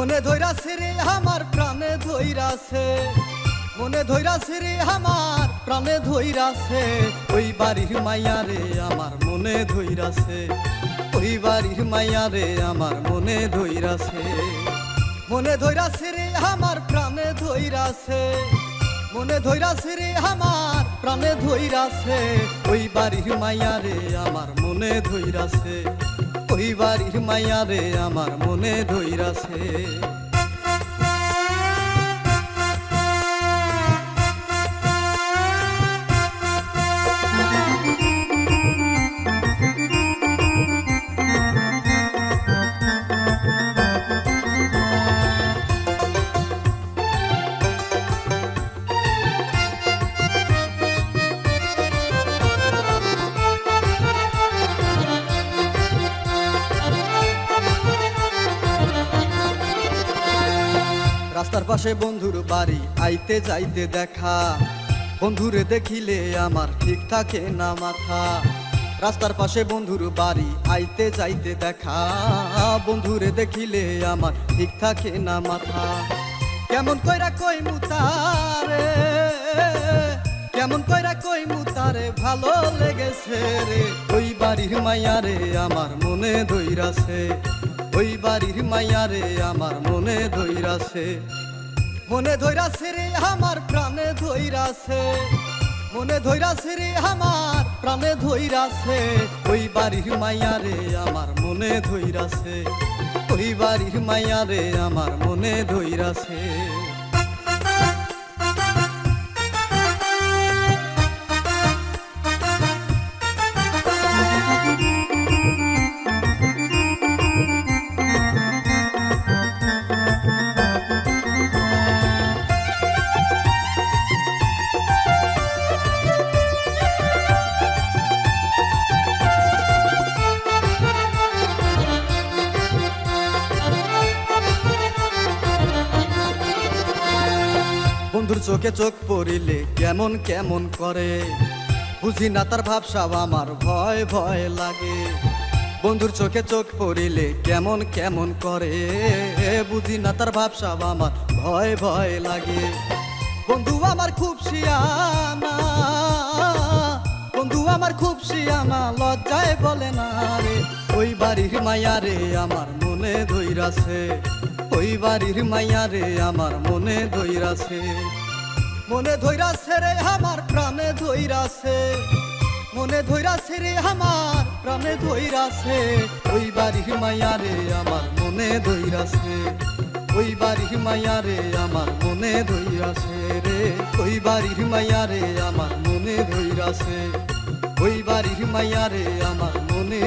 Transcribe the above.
মনে ধৈরাছে রে, আমার প্রাণে ধৈরাছে। মনে ধৈরাছে রে, আমার প্রাণে ধৈরাছে। ওই বাড়ির মাইয়া রে, আমার মনে ধৈরাছে। ওই বাড়ির মাইয়া রে, আমার মনে ধৈরাছে। মনে ধৈরাছে রে, আমার প্রাণে ধৈরাছে। মনে ধৈরাছে রে, আমার প্রাণে ধৈরাছে। ওই বাড়ির মাইয়া রে, আমার মনে ধৈরাছে। ওই বাড়ির মাইয়া আমার মনে ধৈরাছে। রাস্তার পাশে বন্ধুর বাড়ি, আইতে যাইতে দেখা। বন্ধুরে দেখিলে আমার ঠিক থাকে না মাথা। রাস্তার পাশে বন্ধুর বাড়ি, আইতে যাইতে দেখা। বন্ধুরে দেখিলে আমার ঠিক থাকে না মাথা। কেমন কইরা কই মুতারে কেমন কইরা কই মুতারে ভালো লেগেছে রে। ওই বাড়ির মাইয়ারে আমার মনে ধইরাছে। ওই বাড়ির মাইয়ারে আমার মনে ধৈরাছে। মনে ধৈরাছে রে, আমার প্রাণে ধৈরাছে। মনে ধৈরাছে রে, আমার প্রাণে ধৈরাছে। ওই বাড়ির মাইয়ারে আমার মনে ধৈরাছে। ওই বাড়ির মাইয়ারে আমার মনে ধইরাছে বন্ধুর চোখে চোখ পড়িলে কেমন কেমন করে? বুঝি না তার ভাবসাব আমার ভয় ভয় লাগে। বন্ধুর চোখে চোখ পড়িলে কেমন কেমন করে? বুঝি না তার ভাবসাব আমার ভয় ভয় লাগে। বন্ধু আমার খুব শিয়ানা, বন্ধু আমার খুব শিয়ানা, লজ্জায় বলে না রে। ওই বাড়ির মাইয়া রে আমার মনে ধইরাছে ওই বাড়ির মাইয়া রে, আমার মনে ধইরাছে মনে ধইরাছে রে, আমার প্রাণে ধইরাছে মনে ধইরাছে রে, আমার প্রাণে ধইরাছে ওই বাড়ির মাইয়া রে, আমার মনে ধইরাছে ওই বাড়ির মাইয়া রে, আমার মনে ধইরাছে রে। ওই বাড়ির মাইয়া রে, আমার মনে ধইরাছে ওই বাড়ির মাইয়া রে, আমার মনে